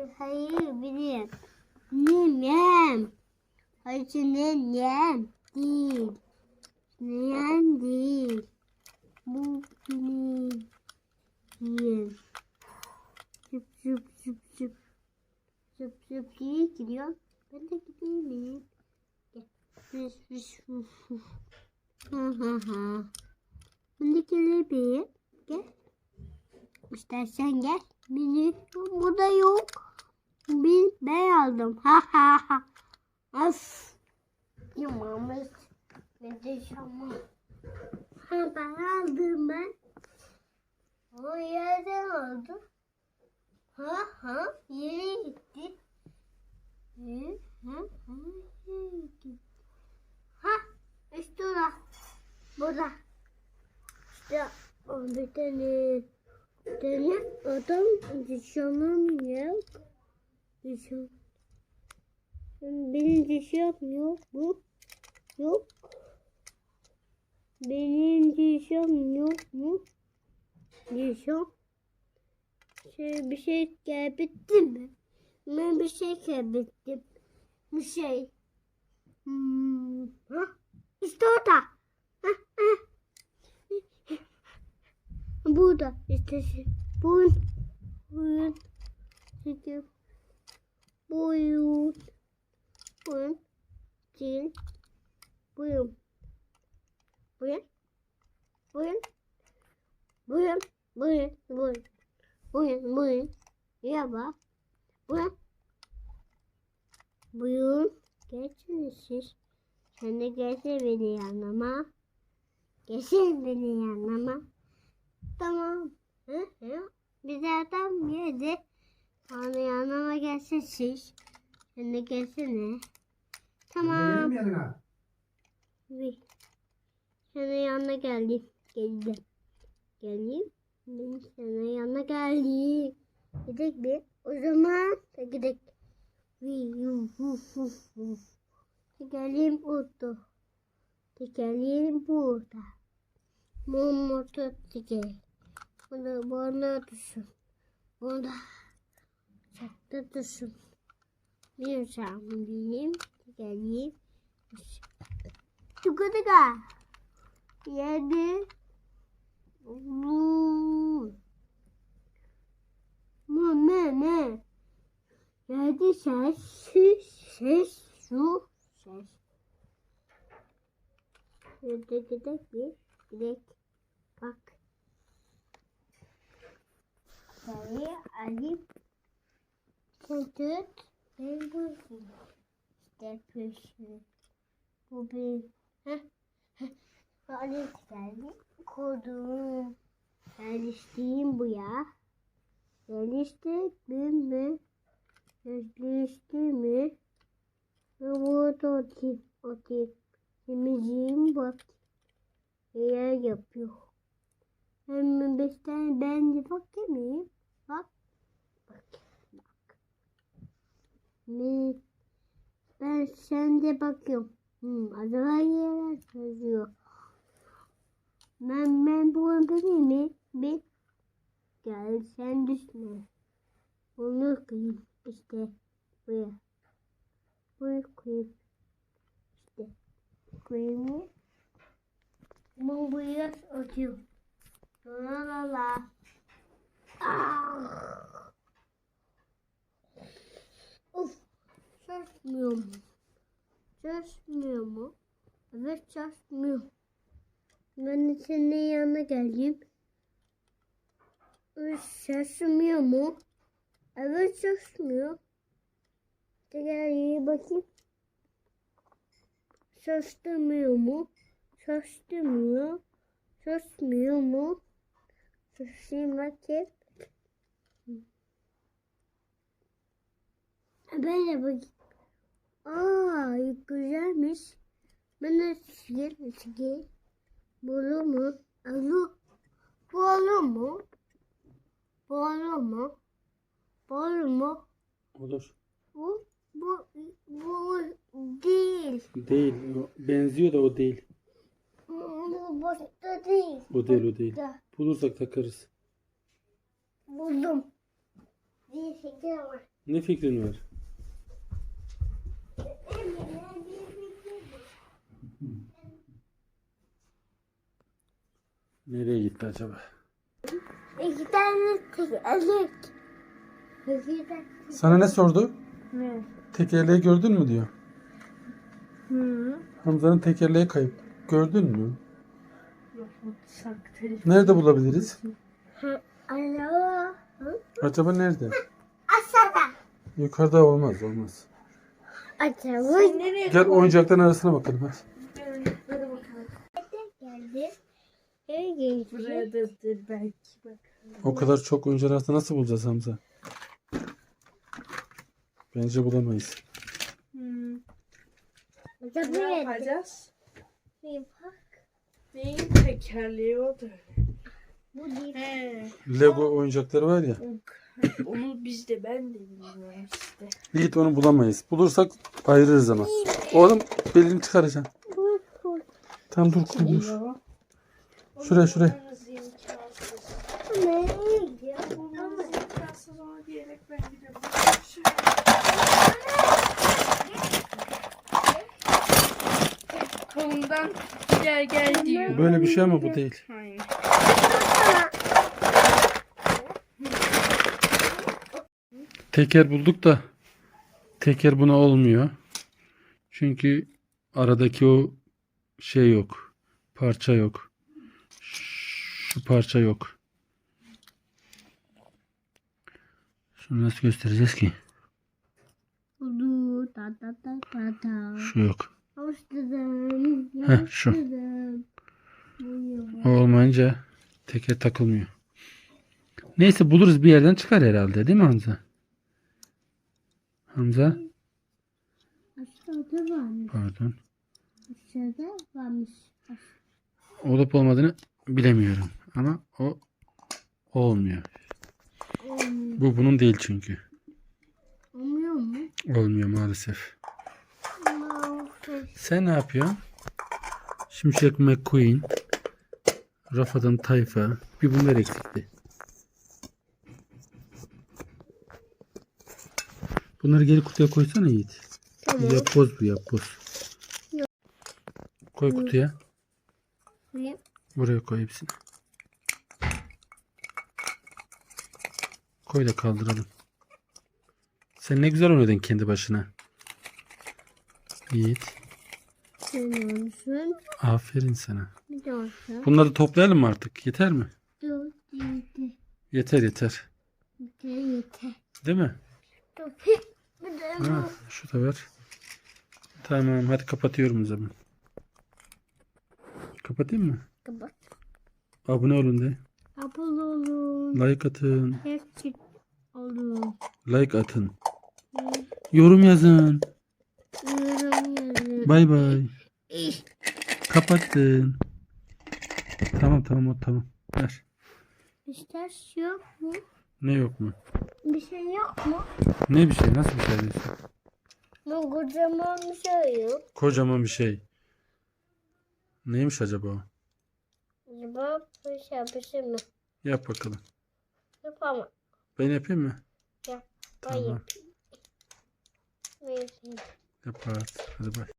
Hayır, hayır benim. Ninem. Hayır ninem değil. Ninem değil. Bu benim. Çıp çıp çıp çıp. Çıp çıp diye gidiyor. Ben de gideyim miyim? Gel. Ha ha ha. Ben de gelebilirim. Gel. İstersen gel. Beni burada yok. Bir ben aldım. Ha ha ha. Ya Mahmut. Ne diyeceğim Ha ben aldım ben. O yerden aldım. Ha ha yere gitti. Hı, ha ha yere gitti. Ha işte orada. Burada. İşte o bir tane tane adam dışarım yok. Dışarı. Benim dışarım yok bu. Yok. Benim dışarım yok mu? Dışarım. Şey, bir şey kaybettim mi? Ben bir şey kaybettim. Bir şey. Hmm. Ha? İşte orada. Ha. Burada işte şey. Buyurun. Buyurun. Çünkü buyurun. Buyurun. Değil. Buyurun. Buyurun. Buyurun. Buyurun. Buyurun. Buyurun. Buyurun. Buyurun. Merhaba. Buyurun. Buyurun. Geçin siz. Sen de gelsene beni yanıma. Gelsene beni yanıma. Tamam. Hı hı. Biz adam yedi. Sonra yanıma gelsin siz. Sen de gelsene. Tamam. Gelelim yanına. Bir. Senin yanına geldim. Geldim. Geldim. Ben senin yanına geldim. Gidelim bir. O zaman da hu. Tekerleğim burada. Tekerleğim burada. Mum motor teker. Bunu bana düşün. Burada. Çakta Datasın. Bir tane diyeyim. Geleyim. Tuka tuka. Yedi. Mı mı mı. Yedi ses. Ses. Su. Ses. Yedi gidek bir. Gidek. Bak. Sayı alıp Kötüt ben bu işte püsü. Bu bir alet geldi. Kodum. Yerleştiğim bu ya. Yerleştirdim mi? Yerleştirdim mi? Robot otip otip. Temizliğim bak. Yer yapıyor. Hem ben, ben de bak demeyeyim. Bak Ne? Ben sen de bakıyorum. Hmm, acaba yerler yazıyor. Ben ben bunu bileyim mi? Bir gel sen düşme. Bunu koyayım işte buraya. Buraya koyayım. İşte koyayım. Bu buraya atıyor. La la la. Ah. Çalışmıyor mu? Çalışmıyor mu? Evet çalışmıyor. Ben senin yanına geleyim. Evet, Şaşmıyor mu? Evet şaşmıyor. Tekrar iyi bakayım. Şaştırmıyor mu? Şaştırmıyor. Şaşmıyor mu? Şaşayım bakayım. De bakayım. Aa güzelmiş. Ben de sigil, sigil. Bu olur mu? Alu. Bu olur mu? Bu olur mu? Bu olur mu? Olur. Bu, bu, bu değil. Değil. Benziyor da o değil. Bu boşta değil. O değil o değil. Da, Bulursak takarız. buldum. Bir fikir var. Ne fikrin var? Nereye gitti acaba? İki tane tekerlek. Sana ne sordu? Ne? Tekerleği gördün mü diyor. Hı. Hamza'nın tekerleği kayıp. Gördün mü? Nerede bulabiliriz? Alo. Acaba nerede? Aşağıda. Yukarıda olmaz olmaz. Acaba Nereye Gel oyuncakların arasına bakalım. Hadi bakalım. geldi. Belki. O kadar çok oyuncağın arasında nasıl bulacağız Hamza? Bence bulamayız. Hmm. Ne yapacağız? Bir bak. Neyin tekerleği o da? Bu değil. He. Lego oyuncakları var ya. Onu biz de ben de bilmiyorum işte. Yiğit onu bulamayız. Bulursak ayırırız ama. Oğlum belini çıkaracaksın. Bu, bu. Tam dur dur. dur. Şuraya, şuraya. Kolumdan gel gel diyor. Böyle bir şey ama bu değil. Hayır. Teker bulduk da teker buna olmuyor. Çünkü aradaki o şey yok. Parça yok. Şu parça yok. Şunu nasıl göstereceğiz ki? Şu yok. Heh, şu. O olmayınca teker takılmıyor. Neyse buluruz bir yerden çıkar herhalde değil mi Hamza? Hamza? Aşağıda varmış. Pardon. Aşağıda varmış. Olup olmadığını bilemiyorum. Ama o olmuyor. Olmuyor. Bu bunun değil çünkü. Olmuyor mu? Olmuyor maalesef. Ama Sen ne yapıyorsun? Şimşek McQueen. Rafadan Tayfa. Bir bunlar eksikti. Bunları geri kutuya koysana Yiğit. Tamam. Yapboz bu yapboz. Koy kutuya. Ne? Buraya koy hepsini. Koy da kaldıralım. Sen ne güzel oynadın kendi başına. Yiğit. Sen olsun. Aferin sana. Bir de olsun. Bunları toplayalım mı artık? Yeter mi? Dur, yeter. Yeter yeter. Yeter, yeter. Değil mi? Dur, bir de Ha, şu da var. Tamam hadi kapatıyorum o zaman. Kapatayım mı? kapat. Abone olun de. Abone olun. Like atın. Hepsi olun. Like atın. Yorum yazın. Yorum yazın. Bay bay. Kapattın. Tamam tamam o tamam. Ver. İster yok mu? Ne yok mu? Bir şey yok mu? Ne bir şey? Nasıl bir şey diyorsun? Bu kocaman bir şey yok. Kocaman bir şey. Neymiş acaba o? Acaba bir şey şey mi? Yap bakalım. Yapamam. Ben yapayım mı? Yap. Tamam. Hayır. Yap hadi. Hadi bay.